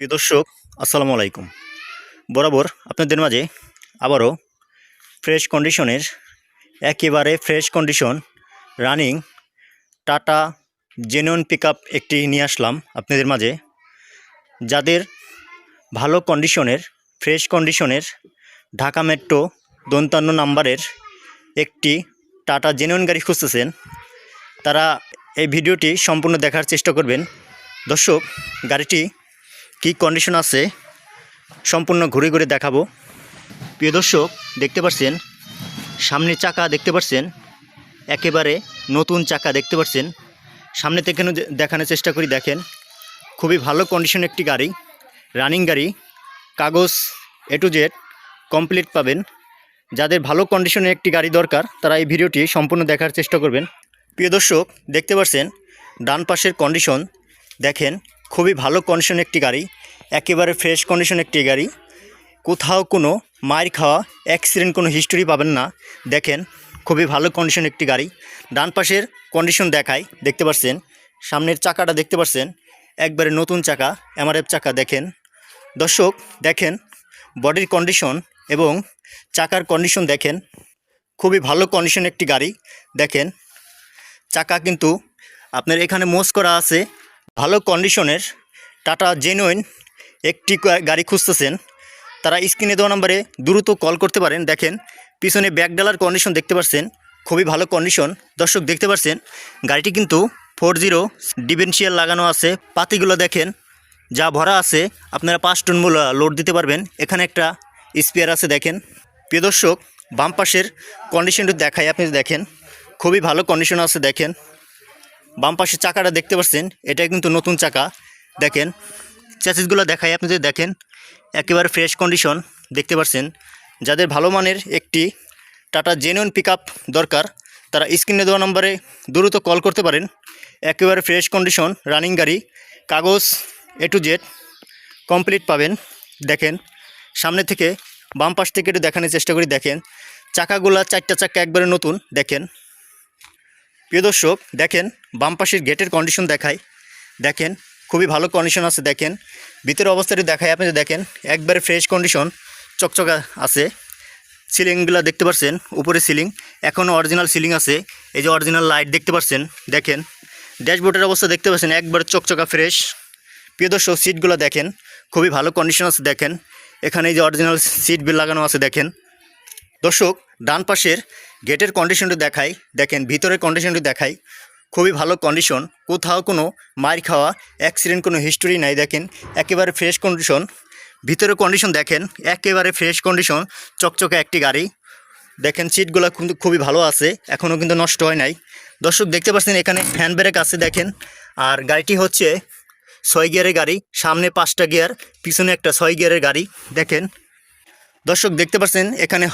প্রিয় দর্শক, আসসালামু আলাইকুম। বরাবর আপনাদের মাঝে আবারও ফ্রেশ কন্ডিশনের একেবারে fresh condition running Tata genuine pick একটি নিয়ে আসলাম আপনাদের মাঝে। যাদের ভালো কন্ডিশনের ফ্রেশ কন্ডিশনের ঢাকা মেট্রো দন্তান্ন নাম্বারের একটি টাটা জেনুইন গাড়ি খুঁজতেছেন, তারা এই ভিডিওটি সম্পূর্ণ দেখার চেষ্টা করবেন। দর্শক, গাড়িটি কী কন্ডিশন আছে, সম্পূর্ণ ঘুরে ঘুরে দেখাবো। প্রিয় দর্শক, দেখতে পাচ্ছেন সামনের চাকা দেখতে পাচ্ছেন একেবারে নতুন চাকা দেখতে পাচ্ছেন সামনে থেকে দেখানোর চেষ্টা করি, দেখেন, খুবই ভালো কন্ডিশন একটি গাড়ি রানিং গাড়ি, কাগজ এ টু জেড কমপ্লিট পাবেন। যাদের ভালো কন্ডিশনের একটি গাড়ি দরকার, তারা এই ভিডিওটি সম্পূর্ণ দেখার চেষ্টা করবেন। প্রিয় দর্শক, দেখতে পাচ্ছেন ডান পাশের কন্ডিশন দেখেন খুবই ভালো কন্ডিশন একটি গাড়ি, একেবারে ফ্রেশ কন্ডিশন একটি গাড়ি। কোথাও কোনো মায়ের খাওয়া অ্যাক্সিডেন্ট কোনো হিস্টোরি পাবেন না। দেখেন, খুবই ভালো কন্ডিশন একটি গাড়ি। ডান পাশের কন্ডিশন দেখায়, দেখতে পাচ্ছেন, সামনের চাকাটা দেখতে পাচ্ছেন, একবারে নতুন চাকা এমআরএফ চাকা, দেখেন। দর্শক, দেখেন বডির কন্ডিশন এবং চাকার কন্ডিশন দেখেন। খুবই ভালো কন্ডিশন একটি গাড়ি, দেখেন। চাকা কিন্তু আপনার এখানে মোজ করা আছে ভালো কন্ডিশনের টাটা জেনুইন একটি গাড়ি খুঁজতেছেন। তারা স্ক্রিনে দেওয়া নম্বরে দ্রুত কল করতে পারেন। দেখেন, পিছনে ব্যাকডালার কন্ডিশন দেখতে পাচ্ছেন। খুবই ভালো কন্ডিশন দর্শক, দেখতে পাচ্ছেন, গাড়িটি কিন্তু ফোর জিরো ডিভেন্সিয়াল লাগানো আছে। পাতিগুলো দেখেন, যা ভরা আছে। আপনারা পাঁচ টন লোড দিতে পারবেন। এখানে একটা স্পেয়ার আছে, দেখেন। প্রিয় দর্শক, বাম পাশের কন্ডিশনটি দেখাই। আপনি দেখেন, খুবই ভালো কন্ডিশন আছে, দেখেন। বাম পাশের চাকাটা দেখতে পাচ্ছেন, এটা কিন্তু নতুন চাকা। দেখেন, চ্যাসিসগুলো দেখাই, আপনি যদি দেখেন, একেবারে ফ্রেশ কন্ডিশন দেখতে পাচ্ছেন। যাদের ভালো মানের একটি টাটা জেনুইন পিক দরকার, তারা স্ক্রিনে দেওয়া নম্বরে দ্রুত কল করতে পারেন। একেবারে ফ্রেশ কন্ডিশন রানিং গাড়ি, কাগজ এ টু জেড কমপ্লিট পাবেন। দেখেন, সামনে থেকে বাম পাশ থেকে একটু দেখানোর চেষ্টা করি, দেখেন। চাকাগুলা চারটা চাকা একবারে নতুন, দেখেন। প্রিয় দর্শক, দেখেন বাম পাশের গেটের কন্ডিশন দেখায়। দেখেন, খুবই ভালো কন্ডিশন আছে, দেখেন। ভিতরের অবস্থাটি দেখায় আপনি দেখেন, একবারে ফ্রেশ কন্ডিশন চকচকা আছে। সিলিংগুলো দেখতে পাচ্ছেন উপরে সিলিং এখনও অরিজিনাল সিলিং আছে। এই যে অরিজিনাল লাইট দেখতে পাচ্ছেন দেখেন। ড্যাশবোর্ডের অবস্থা দেখতে পাচ্ছেন, একবারে চকচকা ফ্রেশ প্রিয় দর্শক সিটগুলো দেখেন, খুবই ভালো কন্ডিশন আছে, দেখেন। এখানে এই যে অরিজিনাল সিট বিল লাগানো আছে, দেখেন। দর্শক, ডান পাশের গেটের কন্ডিশনটি দেখাই, দেখেন, ভিতরের কন্ডিশনটি দেখাই। খুবই ভালো কন্ডিশন কোথাও কোনো মার খাওয়া অ্যাক্সিডেন্ট কোনো হিস্টোরি নাই, দেখেন, একেবারে ফ্রেশ কন্ডিশন ভিতরের কন্ডিশন দেখেন, একেবারে ফ্রেশ কন্ডিশন চকচকে একটি গাড়ি। দেখেন সিটগুলো কিন্তু খুবই ভালো আছে, এখনও কিন্তু নষ্ট হয় নাই। দর্শক, দেখতে পাচ্ছেন, এখানে হ্যান্ড ব্রেক আছে, দেখেন। আর গাড়িটি হচ্ছে ছয় গিয়ারের গাড়ি, সামনে পাঁচটা গিয়ার, পিছনে একটা ছয় গিয়ারের গাড়ি, দেখেন। দর্শক, দেখতে পাচ্ছেন, এখানে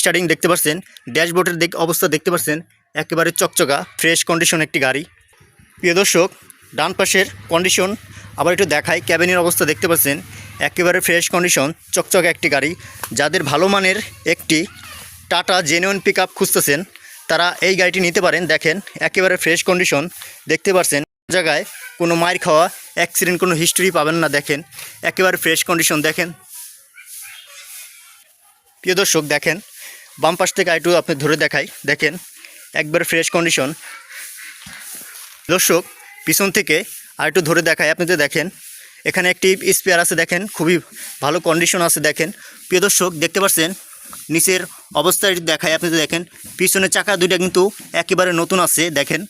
স্টার্টিং দেখতে পাচ্ছেন, ড্যাশবোর্ডের অবস্থা দেখতে পাচ্ছেন একেবারে চকচকা ফ্রেশ কন্ডিশন একটি গাড়ি। প্রিয় দর্শক, ডান পাশের কন্ডিশন আবার একটু দেখাই ক্যাবিনের অবস্থা দেখতে পাচ্ছেন, একেবারে ফ্রেশ কন্ডিশন চকচকা একটি গাড়ি। যাদের ভালো মানের একটি টাটা জেনুইন পিক আপ খুঁজতেছেন, তারা এই গাড়িটি নিতে পারেন। দেখেন, একেবারে ফ্রেশ কন্ডিশন দেখতে পাচ্ছেন, জায়গায় কোনো মায়ের খাওয়া অ্যাক্সিডেন্ট কোনো হিস্টোরি পাবেন না, দেখেন, একেবারে ফ্রেশ কন্ডিশন দেখেন। প্রিয় দর্শক, দেখেন, বাম পাশ থেকে একটু আপনি ধরে দেখাই, দেখেন একবার ফ্রেশ কন্ডিশন দর্শক, পিছন থেকে আর একটু ধরে দেখাই আপনাদের দেখেন, এখানে একটি স্পেয়ার আছে দেখেন, খুবই ভালো কন্ডিশন আছে দেখেন। প্রিয় দর্শক, দেখতে পাচ্ছেন, নিচের অবস্থায় দেখায় আপনি আপনাদের দেখেন পিছনের চাকা দুইটা কিন্তু একেবারে নতুন আছে, দেখেন।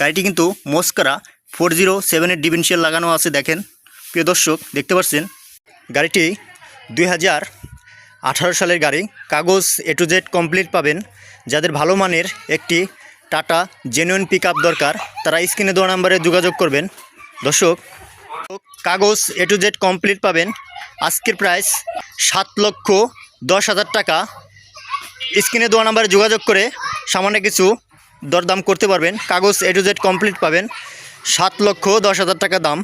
গাড়িটি কিন্তু মস্করা ফোর জিরো সেভেনের ডিভেন্সিয়াল লাগানো আছে, দেখেন। প্রিয় দর্শক, দেখতে পাচ্ছেন, গাড়িটি দুই হাজার আঠারো সালের গাড়ি, কাগজ এ টু জেড কমপ্লিট পাবেন। যাদের ভালো মানের একটি টাটা জেনুইন পিক দরকার, তারা স্ক্রিনে দেওয়া নাম্বারে যোগাযোগ করবেন। দর্শক, কাগজ এ টু জেড কমপ্লিট পাবেন। আজকের প্রাইস সাত লক্ষ দশ হাজার টাকা। স্ক্রিনে দেওয়া নাম্বারে যোগাযোগ করে সামান্য কিছু দরদাম করতে পারবেন। কাগজ এ টু জেড কমপ্লিট পাবেন। সাত লক্ষ দশ হাজার টাকা দাম।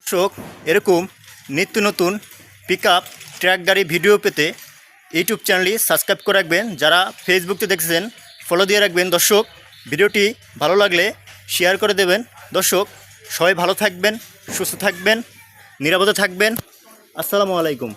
দর্শক, এরকম নিত্য নতুন পিক ট্র্যাক গাড়ি ভিডিও পেতে ইউটিউব চ্যানেলটি সাবস্ক্রাইব করে রাখবেন। যারা ফেসবুকতে দেখছেন ফলো দিয়ে রাখবেন। দর্শক, ভিডিওটি ভালো লাগলে শেয়ার করে দেবেন। দর্শক, সবাই ভালো থাকবেন, সুস্থ থাকবেন, নিরাপদে থাকবেন। আসসালামু আলাইকুম।